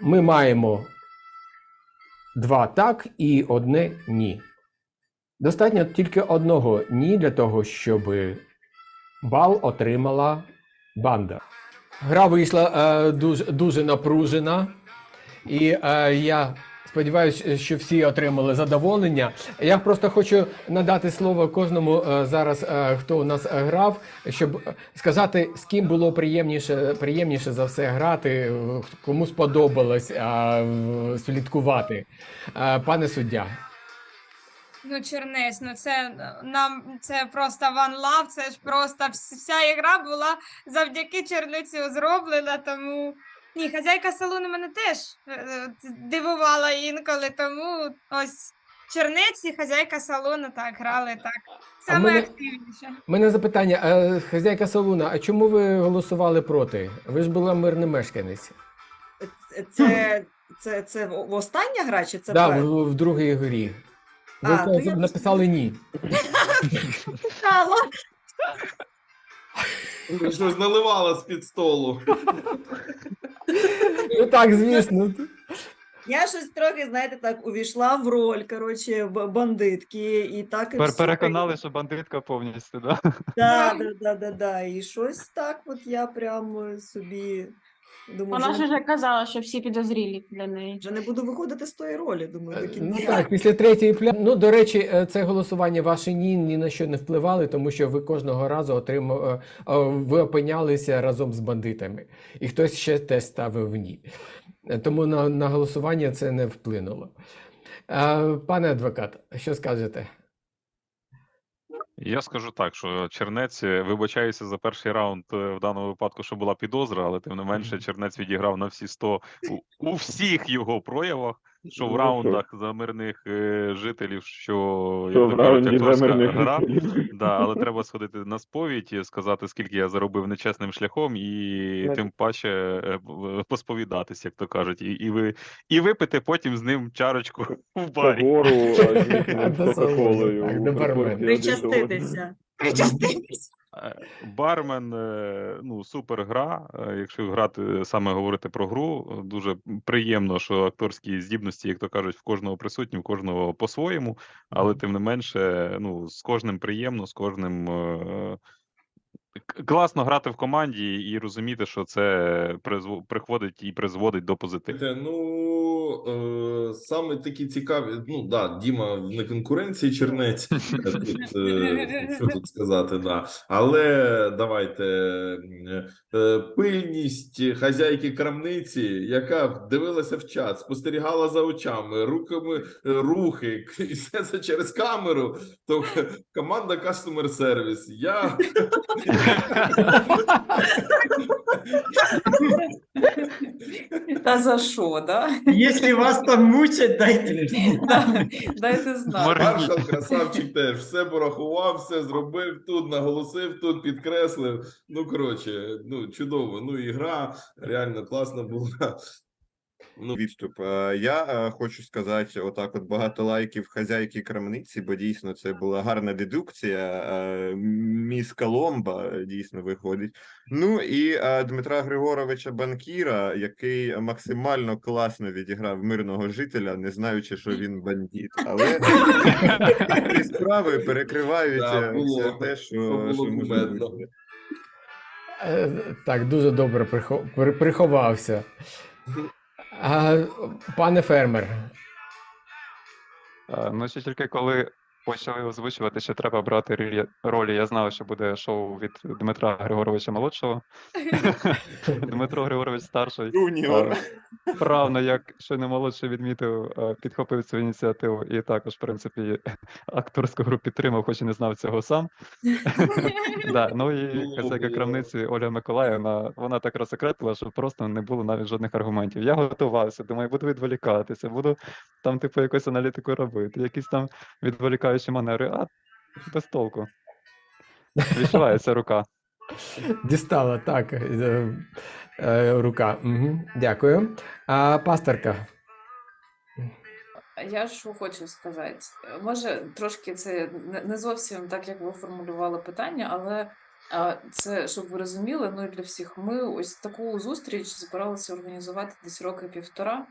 ми маємо два так і одне ні. Достатньо тільки одного ні для того, щоб бал отримала банда. Гра вийшла е, дуже, дуже напружена, і е, я сподіваюся, що всі отримали задоволення. Я просто хочу надати слово кожному е, зараз, е, хто у нас е, грав, щоб сказати, з ким було приємніше, приємніше за все грати, е, кому сподобалось е, в- слідкувати. Е, пане суддя. Ну, Чернець, ну це нам це просто one love, це ж просто вся ігра була завдяки Черницю зроблена, тому ні, хазяйка салону мене теж е, е, дивувала інколи, тому ось Чернець і хазяйка салону так грали так. Саме мене- активніше. У мене запитання, е, хазяйка Салуна, а чому ви голосували проти? Ви ж була мирний мешканець. Це, це, це в- остання гра, чи це да, в, в другій грі. Ви А, то я написали ні. Читала. Щось наливала з-під столу. Ну так, звісно. Я щось трохи, знаєте, так увійшла в роль, коротше, б- бандитки, і так і Пер- все. Переконали, що бандитка повністю, да? Да, да, да, да, да. І щось так, от я прям собі думаю, Вона вже, ж вже казала, що всі підозрілі для неї. вже не буду виходити з тої ролі, думаю, до Ну кінця. так, після третьої пля... Ну, до речі, е, це голосування ваші ні ні на що не впливали, тому що ви кожного разу отримав, е, е, ви опинялися разом з бандитами, і хтось ще теж ставив ні. Е, Тому на, на голосування це не вплинуло. Е, Пане адвокат, що скажете? Я скажу так, що Чернець, е, вибачаюся за перший раунд е, в даному випадку, що була підозра, але тим не менше Чернець відіграв на всі 100 у, у всіх його проявах, що в Ну, раундах за мирних е, жителів, що, Що як кажуть, за мирних гра. Да, але треба сходити на сповідь, і сказати, скільки я заробив нечесним шляхом, і Ну, тим паче е, посповідатись, як то кажуть, і, і ви і випити потім з ним чарочку в барі. Гору з Кока-Колою. так. Причаститися. Причаститися. Е, Бармен, е, ну, супер гра. Е, Якщо грати саме говорити про гру, дуже приємно, що акторські здібності, як то кажуть, в кожного присутні, в кожного по-своєму, але тим не менше, ну, з кожним приємно, з кожним класно грати в команді і розуміти, що це приходить і призводить до позитиву. Ну е, саме такі цікаві. Ну да, Діма не конкуренції чернець. е, Тут, е, що тут сказати, да. Але давайте е, пильність хазяйки крамниці, яка дивилася в чат, спостерігала за очами, руками рухи, і все це через камеру. То команда Customer Service. Я Та за що, да? Если вас там мучать, дайте. Да, Дайте знати. Маршал красавчик теж все порахував, все зробив тут, наголосив, тут підкреслив. Ну коротше, ну чудово. Ну і гра реально класна була. Ну, відступ. Е, Я е, хочу сказати, отак, от багато лайків хазяйки крамниці, бо дійсно це була гарна дедукція. е, Міс Коломба дійсно виходить. Ну і Дмитра Григоровича Банкіра, який максимально класно відіграв мирного жителя, не знаючи, що він бандит. Але ці справи перекривають Да, було. все те, що, може бути. Так, дуже добре приховався. Пане фермер, Е, Ну, ще тільки коли почали озвучувати, що треба брати ролі- ролі, я знав, що буде шоу від Дмитра Григоровича молодшого. Дмитро Григорович старший. Юніор. е, Правно, як щойно молодший відмітив, е, підхопив цю ініціативу і також, в принципі, акторську гру підтримав, хоч і не знав цього сам. Да, ну і хазяйка крамниці Оля Миколаївна, вона так розсекретила, що просто не було навіть жодних аргументів. Я готувався, думаю, буду відволікатися, буду там, типу, якусь аналітику робити, якісь там відволікаючі манери, а без толку. Відчувається рука. дістала так. е, е, Рука. Угу. Дякую. А пасторка. Я що хочу сказати. Може, трошки це не- не зовсім так, як ви формулювали питання, але А, Це щоб ви розуміли, ну і для всіх. Ми ось таку зустріч збиралися організувати десь роки півтора,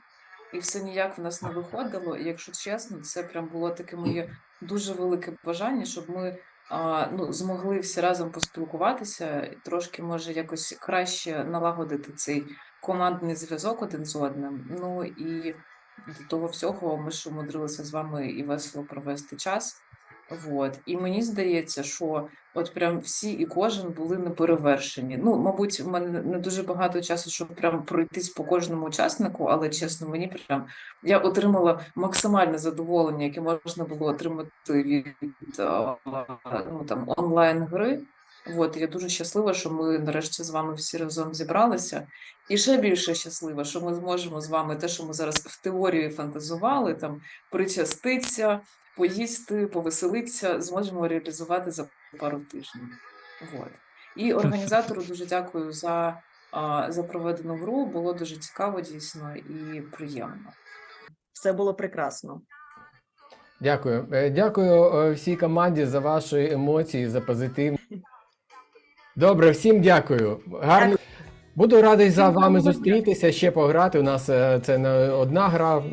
і все ніяк в нас не виходило. І якщо чесно, це прям було таке моє дуже велике бажання, щоб ми а, ну, змогли всі разом поспілкуватися, і трошки може якось краще налагодити цей командний зв'язок один з одним. Ну і до того всього ми ж умудрилися з вами і весело провести час. Вот. І мені здається, що от прям всі і кожен були неперевершені. Ну, мабуть, в мене не дуже багато часу, щоб прям пройтись по кожному учаснику, але чесно, мені прям я отримала максимальне задоволення, яке можна було отримати від ну, там, онлайн-гри. От, я дуже щаслива, що ми нарешті з вами всі разом зібралися. І ще більше щаслива, що ми зможемо з вами те, що ми зараз в теорії фантазували, там причаститися, поїсти, повеселитися, зможемо реалізувати за пару тижнів. Вот. І організатору дуже дякую за, за проведену гру. Було дуже цікаво, дійсно, і приємно. Все було прекрасно. Дякую. Е, Дякую е, всій команді за ваші емоції, за позитив. Добре, всім дякую. Гарно. Буду радий за вами зустрітися, ще пограти. У нас е, це не одна гра, е,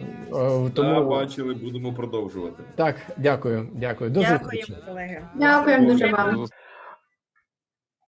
Тому... бачили, будемо продовжувати. так, дякую, дякую. До зустрічі. Дякую, колеги. Дякуємо дуже вам.